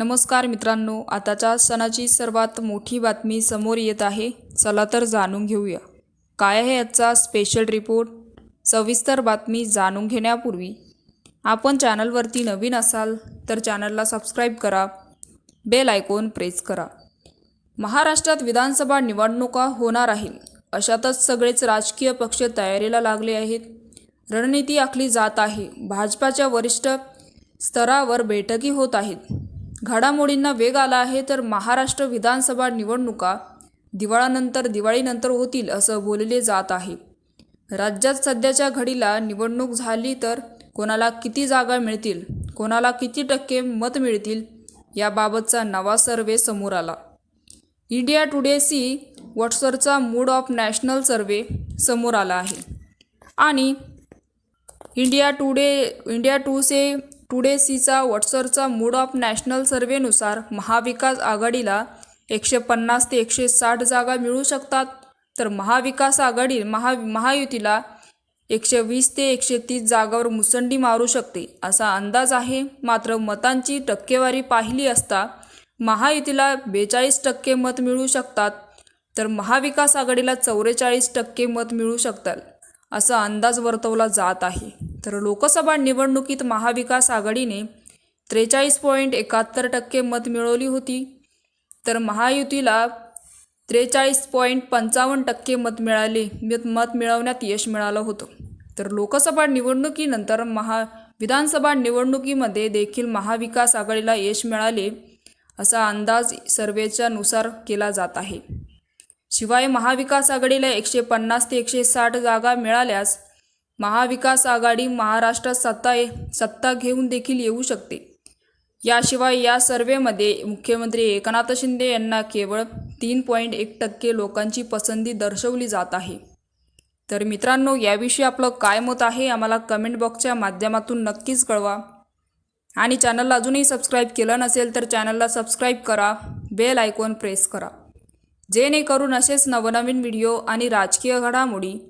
नमस्कार मित्रांनो आताच्या सणाची सर्वात मोठी बातमी समोर येत आहे. चला तर जाणून घेऊया. काय आहे आजचा स्पेशल रिपोर्ट सविस्तर बातमी जाणून घेण्यापूर्वी आपण चॅनलवरती नवीन असाल तर चॅनलला सबस्क्राईब करा. बेल आयकॉन प्रेस करा. महाराष्ट्रात विधानसभा निवडणुका होणार आहेत. अशातच सगळेच राजकीय पक्ष तयारीला लागले आहेत. रणनीती आखली जात आहे. भाजपाच्या वरिष्ठ स्तरावर बैठकी होत आहेत. घडामोडींना वेग आला आहे तर महाराष्ट्र विधानसभा निवडणुका दिवाळानंतर दिवाळीनंतर होतील असं बोलले जात आहे. राज्यात सध्याच्या घडीला निवडणूक झाली तर कोणाला किती जागा मिळतील कोणाला किती टक्के मत मिळतील याबाबतचा नवा सर्वे समोर आला. India Today C mood of national survey समोर आला आहे. आणि इंडिया टुडे इंडिया टू से टुडे सीचा मूड ऑफ नॅशनल सर्वेनुसार महाविकास आघाडीला एकशे पन्नास ते एकशे साठ जागा मिळू शकतात. तर महाविकास आघाडी महा महायुतीला एकशे वीस ते एकशे तीस जागावर मुसंडी मारू शकते असा अंदाज आहे. मात्र मतांची टक्केवारी पाहिली असता महायुतीला बेचाळीस टक्के मत मिळू शकतात तर महाविकास आघाडीला चौवेचाळीस टक्के मत मिळू शकतात असा अंदाज वर्तवला जात आहे. तर लोकसभा निवडणुकीत महाविकास आघाडीने त्रेचाळीस पॉईंट एकाहत्तर टक्के मत मिळवली होती. तर महायुतीला त्रेचाळीस पॉईंट पंचावन्न टक्के मत मिळाले. मत मत मिळवण्यात यश मिळालं होतं. तर लोकसभा निवडणुकीनंतर महा विधानसभा निवडणुकीमध्ये देखील महाविकास आघाडीला यश मिळाले असा अंदाज सर्वेच्यानुसार केला जात आहे. शिवाय महाविकास आघाडीला एकशे पन्नास ते एकशे साठ जागा मिळाल्यास महाविकास आघाडी महाराष्ट्रात सत्ता सत्ता घेऊन देखील येऊ शकते. याशिवाय या सर्वेमध्ये मुख्यमंत्री एकनाथ शिंदे यांना केवळ तीन पॉईंट एक टक्के लोकांची पसंती दर्शवली जात आहे. तर मित्रांनो याविषयी आपलं काय मत आहे आम्हाला कमेंट बॉक्सच्या माध्यमातून नक्कीच कळवा. आणि चॅनलला अजूनही सबस्क्राईब केलं नसेल तर चॅनलला सबस्क्राईब करा बेल आयकॉन प्रेस करा. जेणेकरून असेच नवनवीन व्हिडिओ आणि राजकीय घडामोडी